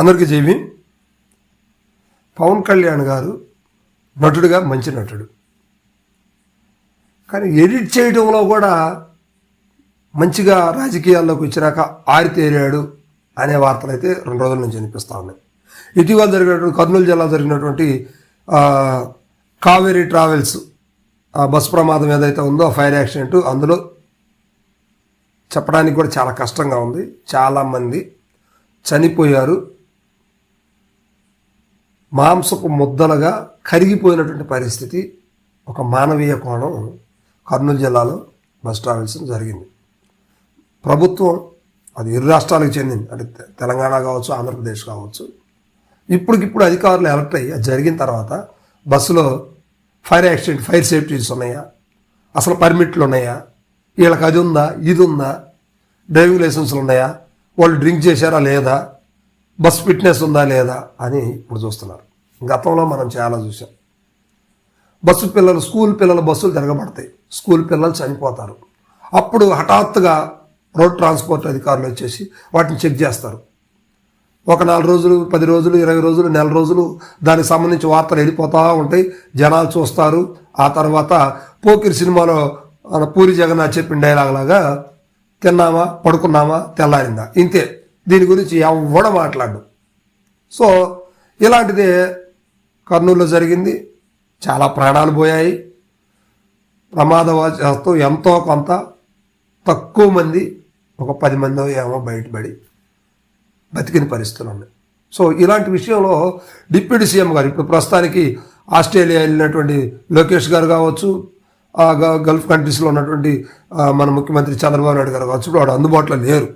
అందరికీ జీవి పవన్ కళ్యాణ్ గారు నటుడుగా మంచి నటుడు. కానీ ఎడిట్ చేయడంలో కూడా మంచిగా రాజకీయాల్లోకి వచ్చినాక ఆరితేరాడు అనే వార్తలు అయితే రెండు రోజుల నుంచి వినిపిస్తూ ఉన్నాయి. ఇటీవల జరిగినటువంటి కర్నూలు జిల్లా జరిగినటువంటి కావేరీ ట్రావెల్స్ ఆ బస్ ప్రమాదం ఏదైతే ఉందో ఫైర్ యాక్సిడెంట్ అందులో చెప్పడానికి కూడా చాలా కష్టంగా ఉంది. చాలామంది చనిపోయారు. మాంసపు ముద్దలుగా కరిగిపోయినటువంటి పరిస్థితి ఒక మానవీయ కోణం. కర్నూలు జిల్లాలో బస్ ట్రావెల్స్ జరిగింది. ప్రభుత్వం అది ఇరు రాష్ట్రాలకు చెందింది. అంటే తెలంగాణ కావచ్చు ఆంధ్రప్రదేశ్ కావచ్చు. ఇప్పటికిప్పుడు అధికారులు అలర్ట్ అయ్యి అది జరిగిన తర్వాత బస్సులో ఫైర్ యాక్సిడెంట్ ఫైర్ సేఫ్టీస్ ఉన్నాయా? అసలు పర్మిట్లు ఉన్నాయా? వీళ్ళకి అది ఉందా? ఇది ఉందా? డ్రైవింగ్ లైసెన్స్లు ఉన్నాయా? వాళ్ళు డ్రింక్ చేశారా లేదా? బస్ ఫిట్నెస్ ఉందా లేదా అని ఇప్పుడు చూస్తున్నారు. గతంలో మనం చాలా చూసాం బస్సు పిల్లలు స్కూల్ పిల్లలు బస్సులు తిరగబడతాయి. స్కూల్ పిల్లలు చనిపోతారు. అప్పుడు హఠాత్తుగా రోడ్ ట్రాన్స్పోర్ట్ అధికారులు వచ్చేసి వాటిని చెక్ చేస్తారు. ఒక నాలుగు రోజులు పది రోజులు ఇరవై రోజులు నెల రోజులు దానికి సంబంధించి వార్తలు వెళ్ళిపోతూ ఉంటాయి. జనాలు చూస్తారు. ఆ తర్వాత పోకిరి సినిమాలో మన పూరి జగన్నాథ్ చెప్పిన డైలాగ్ లాగా తిన్నామా పడుకున్నామా తెల్లారిందా? ఇంతే. దీని గురించి ఎవడ మాట్లాడు సో ఇలాంటిదే కర్నూలులో జరిగింది. చాలా ప్రాణాలు పోయాయి. ప్రమాదవశాత్తు ఎంతో కొంత తక్కువ మంది ఒక పది మంది ఏమో బయటపడి బతికిన పరిస్థితులు ఉన్నాయి. సో ఇలాంటి విషయంలో డిప్యూటీ సీఎం గారు ఇప్పుడు ప్రస్తుతానికి ఆస్ట్రేలియా వెళ్ళినటువంటి లోకేష్ గారు కావచ్చు గల్ఫ్ కంట్రీస్లో ఉన్నటువంటి మన ముఖ్యమంత్రి చంద్రబాబు నాయుడు గారు కావచ్చు ఇప్పుడు వాడు అందుబాటులో లేరు.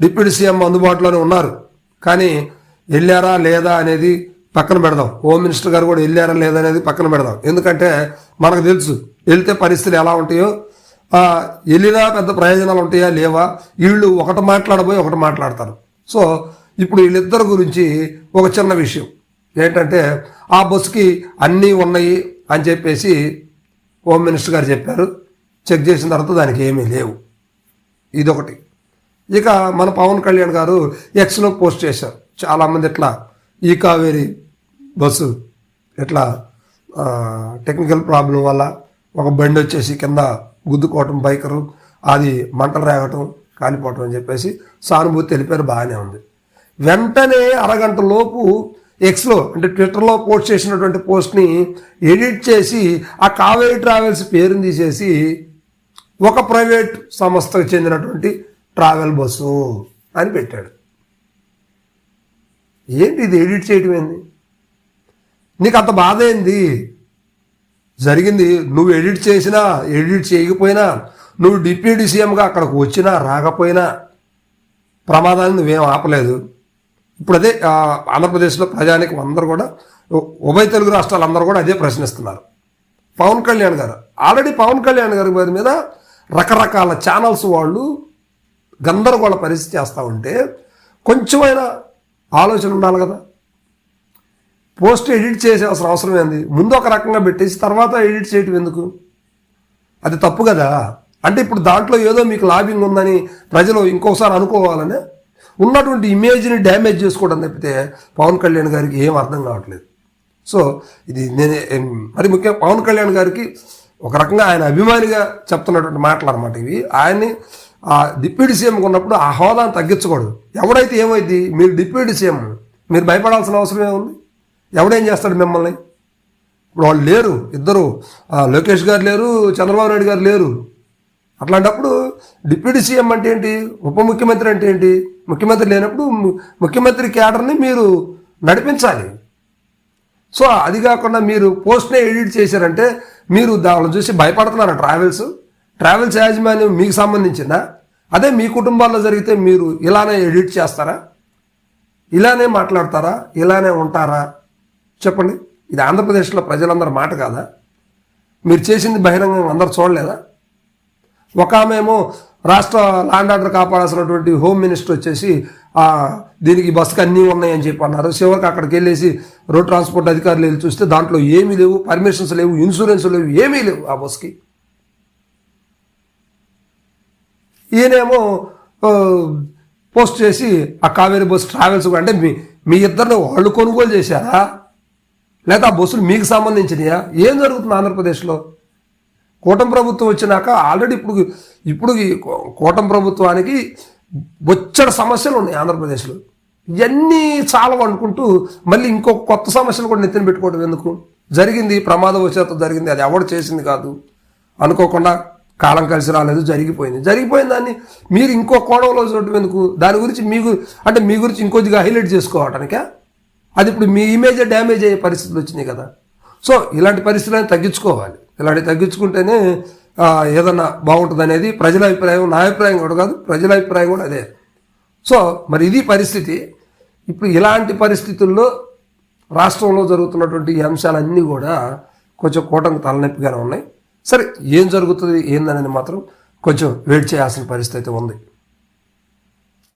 డిప్యూటీ సీఎం అందుబాటులోనే ఉన్నారు. కానీ వెళ్ళారా లేదా అనేది పక్కన పెడదాం. హోమ్ మినిస్టర్ గారు కూడా వెళ్ళారా లేదా అనేది పక్కన పెడదాం. ఎందుకంటే మనకు తెలుసు వెళ్తే పరిస్థితులు ఎలా ఉంటాయో. వెళ్ళినా పెద్ద ప్రయోజనాలు ఉంటాయా లేవా? వీళ్ళు ఒకటి మాట్లాడబోయి ఒకటి మాట్లాడతారు. సో ఇప్పుడు వీళ్ళిద్దరి గురించి ఒక చిన్న విషయం. ఏంటంటే ఆ బస్సుకి అన్నీ ఉన్నాయి అని చెప్పేసి హోమ్ మినిస్టర్ గారు చెప్పారు. చెక్ చేసిన తర్వాత దానికి ఏమీ లేవు. ఇదొకటి. ఇక మన పవన్ కళ్యాణ్ గారు ఎక్స్లో పోస్ట్ చేశారు. చాలామంది ఇట్లా ఈ కావేరి బస్సు ఇట్లా టెక్నికల్ ప్రాబ్లం వల్ల ఒక బండి వచ్చేసి కింద గుద్దుకోవటం బైకరు అది మంటలు రేగటం కాలిపోవటం అని చెప్పేసి సానుభూతి తెలిపారు బాగానే ఉంది. వెంటనే అరగంట లోపు ఎక్స్లో అంటే ట్విట్టర్లో పోస్ట్ చేసినటువంటి పోస్ట్ని ఎడిట్ చేసి ఆ కావేరి ట్రావెల్స్ పేరుని తీసేసి ఒక ప్రైవేట్ సంస్థకు చెందినటువంటి ట్రావెల్ బస్సు అని పెట్టాడు. ఏంటి ఇది ఎడిట్ చేయటం ఏంది? నీకు అంత బాధ ఏంది? జరిగింది నువ్వు ఎడిట్ చేసినా ఎడిట్ చేయకపోయినా నువ్వు డిప్యూటీ సీఎంగా అక్కడికి వచ్చినా రాకపోయినా ప్రమాదాన్ని నువ్వేం ఆపలేదు. ఇప్పుడు అదే ఆంధ్రప్రదేశ్లో ప్రజానికి అందరూ కూడా ఉభయ తెలుగు రాష్ట్రాలు అందరూ కూడా అదే ప్రశ్నిస్తున్నారు. పవన్ కళ్యాణ్ గారు ఆల్రెడీ పవన్ కళ్యాణ్ గారి మీద రకరకాల ఛానల్స్ వాళ్ళు గందరగోళ పరిస్థితి చేస్తూ ఉంటే కొంచెమైనా ఆలోచన ఉండాలి కదా. పోస్ట్ ఎడిట్ చేసేవసరం అవసరం ఏంది? ముందు ఒక రకంగా పెట్టేసి తర్వాత ఎడిట్ చేయటం ఎందుకు? అది తప్పు కదా. అంటే ఇప్పుడు దాంట్లో ఏదో మీకు లాభింగ్ ఉందని ప్రజలు ఇంకోసారి అనుకోవాలని ఉన్నటువంటి ఇమేజ్ని డ్యామేజ్ చేసుకోవడం తప్పితే పవన్ కళ్యాణ్ గారికి ఏం అర్థం కావట్లేదు. సో ఇది నేను మరి ముఖ్యంగా పవన్ కళ్యాణ్ గారికి ఒక రకంగా ఆయన అభిమానిగా చెప్తున్నటువంటి మాటలు అనమాట ఇవి. ఆయన్ని ఆ డిప్యూటీ సీఎం ఉన్నప్పుడు ఆ హోదాను తగ్గించకూడదు. ఎవడైతే ఏమైంది మీరు డిప్యూటీ సీఎం. మీరు భయపడాల్సిన అవసరం ఏముంది? ఎవడేం చేస్తాడు మిమ్మల్ని? ఇప్పుడు వాళ్ళు లేరు. ఇద్దరు. లోకేష్ గారు లేరు చంద్రబాబు నాయుడు గారు లేరు. అట్లాంటప్పుడు డిప్యూటీ సీఎం అంటే ఏంటి? ఉప ముఖ్యమంత్రి అంటే ఏంటి? ముఖ్యమంత్రి లేనప్పుడు ముఖ్యమంత్రి క్యాడర్ని మీరు నడిపించాలి. సో అది కాకుండా మీరు పోస్ట్నే ఎడిట్ చేశారంటే మీరు దాని చూసి భయపడుతున్నారు ట్రావెల్స్? ట్రావెల్స్ యాజమాన్యం మీకు సంబంధించిందా? అదే మీ కుటుంబాల్లో జరిగితే మీరు ఇలానే ఎడిట్ చేస్తారా? ఇలానే మాట్లాడతారా? ఇలానే ఉంటారా? చెప్పండి. ఇది ఆంధ్రప్రదేశ్లో ప్రజలందరి మాట కాదా? మీరు చేసింది బహిరంగంగా అందరు చూడలేదా? ఒక ఆమెమో రాష్ట్ర ల్యాండ్ ఆర్డర్ కాపాడాల్సినటువంటి హోమ్ మినిస్టర్ వచ్చేసి దీనికి బస్సుకి అన్నీ ఉన్నాయని చెప్పి అన్నారు. చివరికి అక్కడికి వెళ్ళేసి రోడ్ ట్రాన్స్పోర్ట్ అధికారులు వెళ్ళి చూస్తే దాంట్లో ఏమీ లేవు పర్మిషన్స్ లేవు ఇన్సూరెన్స్ లేవు ఏమీ లేవు ఆ బస్కి ఈయనేమో పోస్ట్ చేసి ఆ కావేరీ బస్సు ట్రావెల్స్ కూడా అంటే మీ మీ ఇద్దరిని వాళ్ళు కొనుగోలు చేశారా? లేదా ఆ బస్సులు మీకు సంబంధించినయా? ఏం జరుగుతుంది ఆంధ్రప్రదేశ్లో? కూటమి ప్రభుత్వం వచ్చినాక ఆల్రెడీ ఇప్పుడు ఇప్పుడు ఈ కూటమి ప్రభుత్వానికి బొచ్చడి సమస్యలు ఉన్నాయి ఆంధ్రప్రదేశ్లో. ఇవన్నీ చాలవు అనుకుంటూ మళ్ళీ ఇంకో కొత్త సమస్యలు కూడా నెత్తిన పెట్టుకోవడం ఎందుకు? జరిగింది ప్రమాదవశాత్తు జరిగింది అది ఎవడు చేసింది కాదు. అనుకోకుండా కాలం కలిసి రాలేదు జరిగిపోయింది. జరిగిపోయిన దాన్ని మీరు ఇంకో కోణంలో చూడటం ఎందుకు? దాని గురించి మీకు అంటే మీ గురించి ఇంకొద్దిగా హైలైట్ చేసుకోవటానికే? అది ఇప్పుడు మీ ఇమేజ్ డ్యామేజ్ అయ్యే పరిస్థితులు వచ్చినాయి కదా. సో ఇలాంటి పరిస్థితులను తగ్గించుకోవాలి. ఇలాంటివి తగ్గించుకుంటేనే ఏదన్నా బాగుంటుంది అనేది ప్రజల అభిప్రాయం నా అభిప్రాయం కూడా కాదు ప్రజల అభిప్రాయం కూడా అదే. సో మరి ఇది పరిస్థితి. ఇప్పుడు ఇలాంటి పరిస్థితుల్లో రాష్ట్రంలో జరుగుతున్నటువంటి ఈ అంశాలన్నీ కూడా కొంచెం కూటమికి తలనొప్పిగానే ఉన్నాయి. సరే ఏం జరుగుతుంది ఏందనేది మాత్రం కొంచెం వెయిట్ చేయాల్సిన పరిస్థితి అయితే ఉంది.